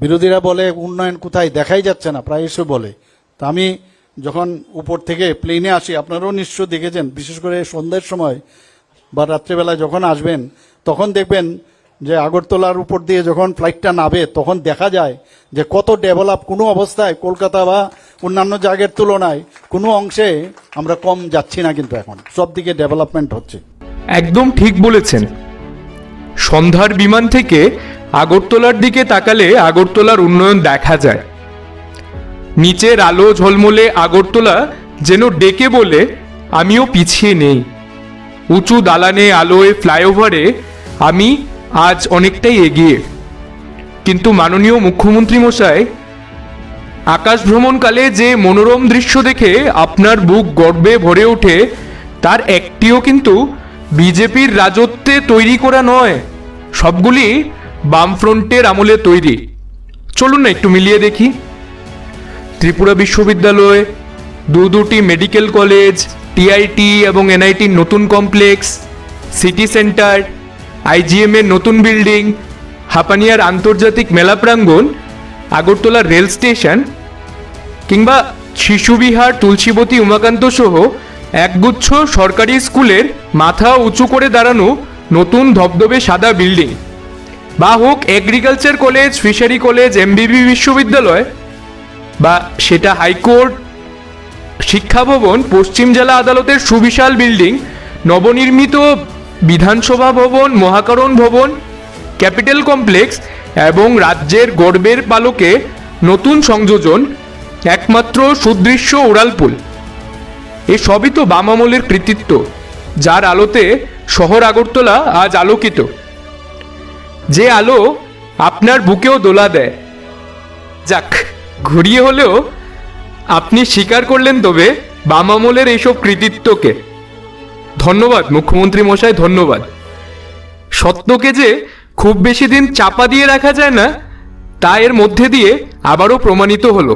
বিরোধীরা বলে, উন্নয়ন কোথায়? দেখাই যাচ্ছে না প্রায়শই বলে। তা আমি যখন উপর থেকে প্লেনে আসি, আপনারাও নিশ্চয় দেখেছেন, বিশেষ করে সন্ধ্যের সময় বা রাত্রেবেলায় যখন আসবেন, তখন দেখবেন যে আগরতলার উপর দিয়ে যখন ফ্লাইটটা নাবে তখন দেখা যায় যে কত ডেভেলপ কোনো অবস্থায় কলকাতা বা অন্যান্য জায়গার তুলনায় কোনো অংশে আমরা কম যাচ্ছি না কিন্তু এখন। সব দিকে ডেভেলপমেন্ট হচ্ছে। একদম ঠিক বলেছেন। সন্ধ্যার বিমান থেকে আগরতলার দিকে তাকালে আগরতলার উন্নয়ন দেখা যায়। নিচের আলো ঝলমলে আগরতলা, যেন ডেকে বলে, আমিও পিছিয়ে নেই। উঁচু দালানে আলোয় ফ্লাইওভারে আমি আজ অনেকটাই এগিয়ে। কিন্তু মাননীয় মুখ্যমন্ত্রী মশাই, আকাশ ভ্রমণকালে যে মনোরম দৃশ্য দেখে আপনার বুক গর্বে ভরে ওঠে, তার একটিও কিন্তু বিজেপির রাজত্বে তৈরি করা নয়। সবগুলি বামফ্রন্টের আমলে তৈরি। চলুন না একটু মিলিয়ে দেখি। ত্রিপুরা বিশ্ববিদ্যালয়, দু দুটি মেডিকেল কলেজ টিআইটি এবং এনআইটির নতুন কমপ্লেক্স, সিটি সেন্টার আইজিএম এর নতুন বিল্ডিং, হাপানিয়ার আন্তর্জাতিক মেলা প্রাঙ্গণ আগরতলা রেল স্টেশন কিংবা শিশুবিহার, তুলসীবতী, উমাকান্ত সহ একগুচ্ছ সরকারি স্কুলের মাথা উঁচু করে দাঁড়ানো নতুন ধবধবে সাদা বিল্ডিং। বা হোক এগ্রিকালচার কলেজ ফিশারি কলেজ এমবিবি বিশ্ববিদ্যালয়, বা সেটা হাইকোর্ট শিক্ষা ভবন, পশ্চিম জেলা আদালতের সুবিশাল বিল্ডিং নবনির্মিত বিধানসভা ভবন, মহাকরণ ভবন ক্যাপিটাল কমপ্লেক্স এবং রাজ্যের গর্বের পালকে নতুন সংযোজন, একমাত্র সুদৃশ্য উড়ালপুল এ সবই তো বাম আমলের কৃতিত্ব, যার আলোতে শহর আগরতলা আজ আলোকিত। যে আলো আপনার বুকেও দোলা দেয়। যাক, ঘুরিয়ে হলেও আপনি স্বীকার করলেন তবে বাম আমলের এইসব কৃতিত্বকে। ধন্যবাদ, মুখ্যমন্ত্রী মশাই, ধন্যবাদ। সত্যকে যে খুব বেশি দিন চাপা দিয়ে রাখা যায় না, তা এর মধ্যে দিয়ে আবারও প্রমাণিত হলো।